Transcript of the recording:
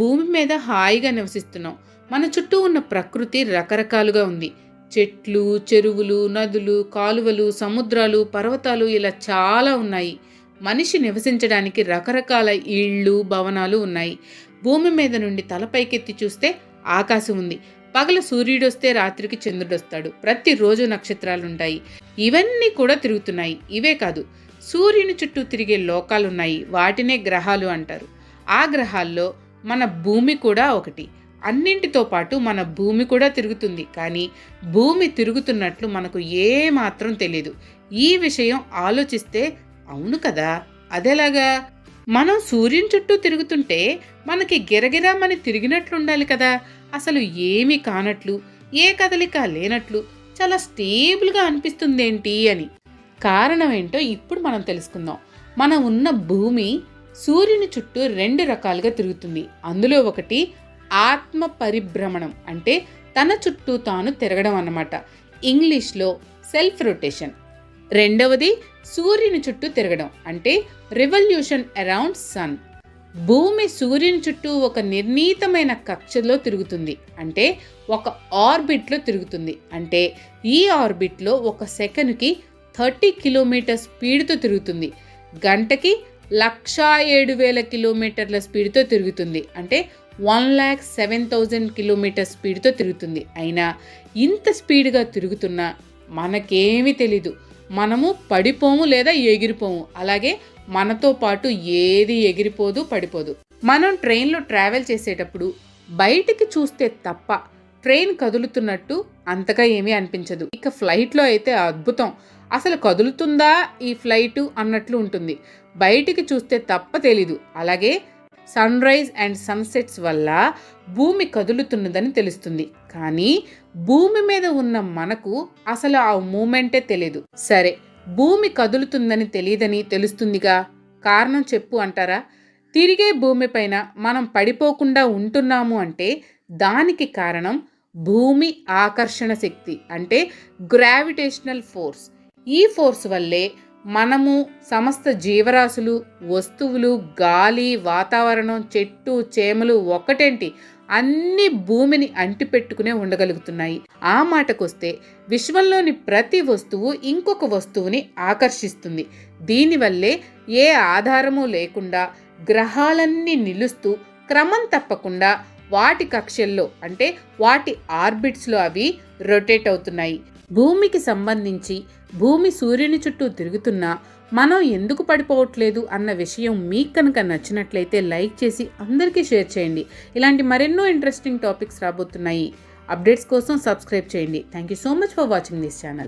భూమి మీద హాయిగా నివసిస్తున్నాం. మన చుట్టూ ఉన్న ప్రకృతి రకరకాలుగా ఉంది. చెట్లు చెరువులు నదులు కాలువలు సముద్రాలు పర్వతాలు ఇలా చాలా ఉన్నాయి. మనిషి నివసించడానికి రకరకాల ఇళ్ళు భవనాలు ఉన్నాయి. భూమి మీద నుండి తలపైకెత్తి చూస్తే ఆకాశం ఉంది. పగల సూర్యుడొస్తే రాత్రికి చంద్రుడొస్తాడు. ప్రతిరోజు నక్షత్రాలుంటాయి. ఇవన్నీ కూడా తిరుగుతున్నాయి. ఇవే కాదు సూర్యుని చుట్టూ తిరిగే లోకాలున్నాయి. వాటినే గ్రహాలు అంటారు. ఆ గ్రహాల్లో మన భూమి కూడా ఒకటి. అన్నింటితో పాటు మన భూమి కూడా తిరుగుతుంది. కానీ భూమి తిరుగుతున్నట్లు మనకు ఏమాత్రం తెలియదు ఈ విషయం ఆలోచిస్తే అవును కదా? అదెలాగా? మనం సూర్యుని చుట్టూ తిరుగుతుంటే మనకి గిరగిరామని తిరిగినట్లుండాలి కదా? అసలు ఏమీ కానట్లు ఏ కదలిక లేనట్లు చాలా స్టేబుల్గా అనిపిస్తుందేంటి అని. కారణం ఏంటో ఇప్పుడు మనం తెలుసుకుందాం. మనం ఉన్న భూమి సూర్యుని చుట్టూ రెండు రకాలుగా తిరుగుతుంది. అందులో ఒకటి ఆత్మ పరిభ్రమణం అంటే తన చుట్టూ తాను తిరగడం అన్నమాట. ఇంగ్లీష్లో సెల్ఫ్ రొటేషన్. రెండవది సూర్యుని చుట్టూ తిరగడం అంటే రివల్యూషన్ అరౌండ్ సన్. భూమి సూర్యుని చుట్టూ ఒక నిర్ణీతమైన కక్షలో తిరుగుతుంది. అంటే ఒక ఆర్బిట్లో తిరుగుతుంది. అంటే ఈ ఆర్బిట్లో ఒక సెకనుకి థర్టీ కిలోమీటర్ స్పీడ్తో తిరుగుతుంది. గంటకి లక్షా ఏడు వేల కిలోమీటర్ల స్పీడ్తో తిరుగుతుంది. అంటే one lakh seven thousand kilometre స్పీడ్తో తిరుగుతుంది. అయినా ఇంత స్పీడ్గా తిరుగుతున్నా మనకేమీ తెలీదు. మనము పడిపోము లేదా ఎగిరిపోము. అలాగే మనతో పాటు ఏది ఎగిరిపోదు పడిపోదు. మనం ట్రైన్లో ట్రావెల్ చేసేటప్పుడు బయటికి చూస్తే తప్ప ట్రైన్ కదులుతున్నట్టు అంతగా ఏమీ అనిపించదు. ఇక ఫ్లైట్లో అయితే అద్భుతం. అసలు కదులుతుందా ఈ ఫ్లైటు అన్నట్లు ఉంటుంది. బయటికి చూస్తే తప్ప తెలీదు. అలాగే సన్ రైజ్ అండ్ సన్సెట్స్ వల్ల భూమి కదులుతున్నదని తెలుస్తుంది. కానీ భూమి మీద ఉన్న మనకు అసలు ఆ మూమెంటే తెలియదు సరే భూమి కదులుతుందని తెలియదని తెలుస్తుందిగా? కారణం చెప్పు అంటారా? తిరిగే భూమిపైన మనం పడిపోకుండా ఉంటున్నాము అంటే దానికి కారణం భూమి ఆకర్షణ శక్తి అంటే గ్రావిటేషనల్ ఫోర్స్. ఈ ఫోర్స్ వల్లే మనము సమస్త జీవరాశులు వస్తువులు గాలి వాతావరణం చెట్టు చేమలు ఒకటేంటి అన్ని భూమిని అంటిపెట్టుకునే ఉండగలుగుతున్నాయి. ఆ మాటకొస్తే విశ్వంలోని ప్రతి వస్తువు ఇంకొక వస్తువుని ఆకర్షిస్తుంది. దీనివల్లే ఏ ఆధారము లేకుండా గ్రహాలన్నీ నిలుస్తూ క్రమం తప్పకుండా వాటి కక్షల్లో అంటే వాటి ఆర్బిట్స్లో అవి రొటేట్ అవుతున్నాయి. భూమికి సంబంధించి భూమి సూర్యుని చుట్టూ తిరుగుతున్నా మనం ఎందుకు పడిపోవట్లేదు అన్న విషయం మీకు కనుక నచ్చినట్లయితే లైక్ చేసి అందరికీ షేర్ చేయండి. ఇలాంటి మరెన్నో ఇంట్రెస్టింగ్ టాపిక్స్ రాబోతున్నాయి. అప్డేట్స్ కోసం సబ్స్క్రైబ్ చేయండి. Thank you so much for watching this channel